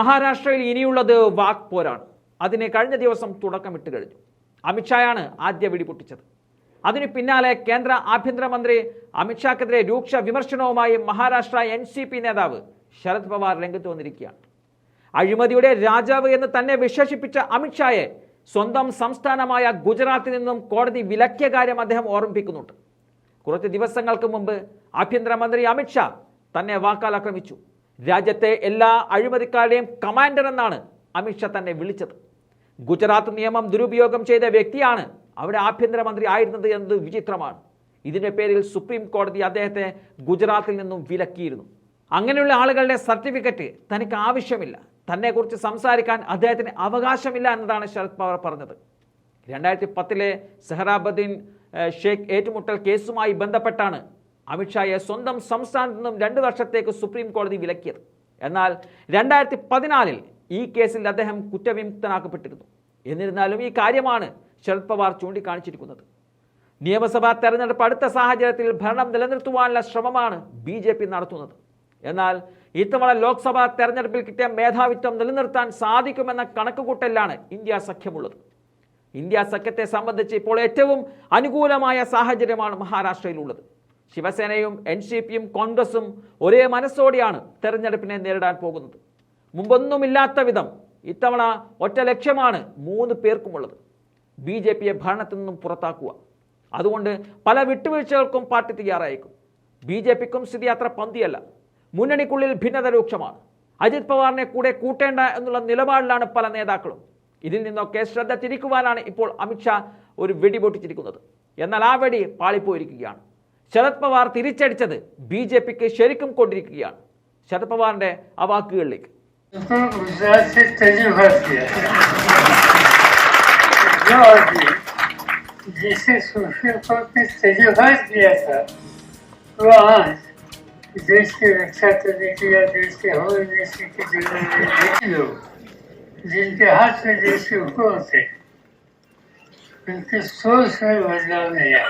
മഹാരാഷ്ട്രയിൽ ഇനിയുള്ളത് വാക് പോരാണ് അതിന് കഴിഞ്ഞ ദിവസം തുടക്കമിട്ട് കഴിഞ്ഞു. അമിത്ഷായാണ് ആദ്യ വെടിപൊട്ടിച്ചത്. അതിനു പിന്നാലെ കേന്ദ്ര ആഭ്യന്തരമന്ത്രി അമിത്ഷാക്കെതിരെ രൂക്ഷ വിമർശനവുമായി മഹാരാഷ്ട്ര എൻ സി പി നേതാവ് ശരത് പവാർ രംഗത്ത് വന്നിരിക്കുകയാണ്. അഴിമതിയുടെ രാജാവ് എന്ന് തന്നെ വിശേഷിപ്പിച്ച അമിത്ഷായെ സ്വന്തം സംസ്ഥാനമായ ഗുജറാത്തിൽ നിന്നും കോടതി വിലക്കിയ കാര്യം അദ്ദേഹം ഓർമ്മിപ്പിക്കുന്നുണ്ട്. കുറച്ച് ദിവസങ്ങൾക്ക് മുമ്പ് ആഭ്യന്തരമന്ത്രി അമിത്ഷാ തന്നെ വാക്കാൽ ആക്രമിച്ചു. രാജ്യത്തെ എല്ലാ അഴിമതിക്കാരുടെയും കമാൻഡർ എന്നാണ് അമിത്ഷാ തന്നെ വിളിച്ചത്. ഗുജറാത്ത് നിയമം ദുരുപയോഗം ചെയ്ത വ്യക്തിയാണ് അവിടെ ആഭ്യന്തരമന്ത്രി ആയിരുന്നത് എന്നത് വിചിത്രമാണ്. ഇതിന്റെ പേരിൽ സുപ്രീം കോടതി അദ്ദേഹത്തെ ഗുജറാത്തിൽ നിന്നും വിലക്കിയിരുന്നു. അങ്ങനെയുള്ള ആളുകളുടെ സർട്ടിഫിക്കറ്റ് തനിക്ക് ആവശ്യമില്ല. തന്നെക്കുറിച്ച് സംസാരിക്കാൻ അദ്ദേഹത്തിന് അവകാശമില്ല എന്നതാണ് ശരത് പവാർ പറഞ്ഞത്. രണ്ടായിരത്തി പത്തിലെ സെഹ്റാബദ്ദീൻ ഷേഖ് ഏറ്റുമുട്ടൽ കേസുമായി ബന്ധപ്പെട്ടാണ് അമിത്ഷായെ സ്വന്തം സംസ്ഥാനത്ത് നിന്നും രണ്ട് വർഷത്തേക്ക് സുപ്രീം കോടതി വിലക്കിയത്. എന്നാൽ രണ്ടായിരത്തി പതിനാലിൽ ഈ കേസിൽ അദ്ദേഹം കുറ്റവിമുക്തനാക്കപ്പെട്ടിരുന്നു. എന്നിരുന്നാലും ഈ കാര്യമാണ് ശരത് പവാർ ചൂണ്ടിക്കാണിച്ചിരിക്കുന്നത്. നിയമസഭാ തെരഞ്ഞെടുപ്പ് അടുത്ത സാഹചര്യത്തിൽ ഭരണം നിലനിർത്തുവാനുള്ള ശ്രമമാണ് ബി ജെ പി നടത്തുന്നത്. എന്നാൽ ഇത്തവണ ലോക്സഭാ തെരഞ്ഞെടുപ്പിൽ കിട്ടിയ മേധാവിത്വം നിലനിർത്താൻ സാധിക്കുമെന്ന കണക്കുകൂട്ടലിലാണ് ഇന്ത്യ സഖ്യമുള്ളത്. ഇന്ത്യ സഖ്യത്തെ സംബന്ധിച്ച് ഇപ്പോൾ ഏറ്റവും അനുകൂലമായ സാഹചര്യമാണ് മഹാരാഷ്ട്രയിലുള്ളത്. ശിവസേനയും എൻ സി പിയും കോൺഗ്രസും ഒരേ മനസ്സോടെയാണ് തെരഞ്ഞെടുപ്പിനെ നേരിടാൻ പോകുന്നത്. മുമ്പൊന്നുമില്ലാത്ത വിധം ഇത്തവണ ഒറ്റ ലക്ഷ്യമാണ് മൂന്ന് പേർക്കുമുള്ളത്. ബി ജെ പിയെ ഭരണത്തിൽ നിന്നും പുറത്താക്കുക. അതുകൊണ്ട് പല വിട്ടുവീഴ്ചകൾക്കും പാർട്ടി തയ്യാറായേക്കും. ബി ജെ പിക്കും സ്ഥിതി അത്ര പന്തിയല്ല. മുന്നണിക്കുള്ളിൽ ഭിന്നത രൂക്ഷമാണ് അജിത് പവാറിനെ കൂടെ കൂട്ടേണ്ട എന്നുള്ള നിലപാടിലാണ് പല നേതാക്കളും. ഇതിൽ നിന്നൊക്കെ ശ്രദ്ധ തിരിക്കുവാനാണ് ഇപ്പോൾ അമിത്ഷാ ഒരു വെടി പൊട്ടിച്ചിരിക്കുന്നത്. എന്നാൽ ആ വെടി പാളിപ്പോയിരിക്കുകയാണ്. ശരത് പവാർ തിരിച്ചടിച്ചത് ബി ജെ പിക്ക് ശരിക്കും കൊണ്ടിരിക്കുകയാണ് ശരത് പവാറിന്റെ ആ വാക്കുകളിലേക്ക് उनको गुजरात से तजुर्बा किया जो आदमी जिसे सुप्रीम कोर्ट ने तजुर्बा किया था वो आज देश की रक्षा करने की या देश के होम मिनिस्ट्री की जिम्मेदारी लोग जिनके हाथ में देश के हुकूमत है उनकी सोच में बदलाव नहीं आया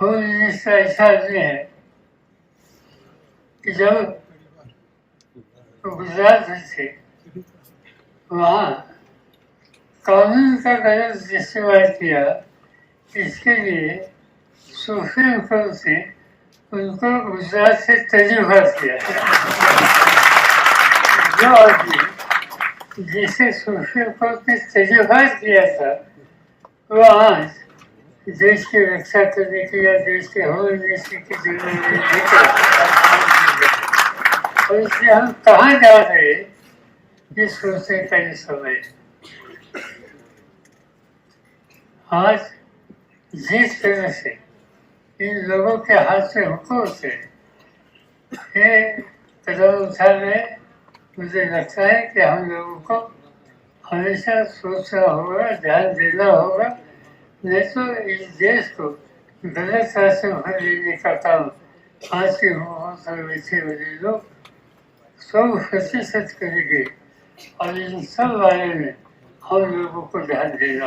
होम मिनिस्टर ऐसा आदमी है जब गुजरात में थे वहाँ कानून का गलत इस्तेमाल किया इसके लिए सुप्रीम कोर्ट ने उनको गुजरात से तजुर्बा किया जो आदमी जिसे सुप्रीम कोर्ट ने तजुर्बा किया था वो आज देश की रक्षा करने की या देश के होम मिनिस्ट्री की और इसलिए हम कहाँ जा रहे ये सोचने का ये समय आज जिस तरह से इन लोगों के हाथ में हुक्म से ये कदम उठा रहे मुझे लगता है कि हम लोगों को हमेशा सोचना होगा, ध्यान देना होगा। de hecho, el gesto de la estación dedicada a que vamos a decirlo, son ejercicios que dije, al instalarme, हम लोगों को ध्यान देना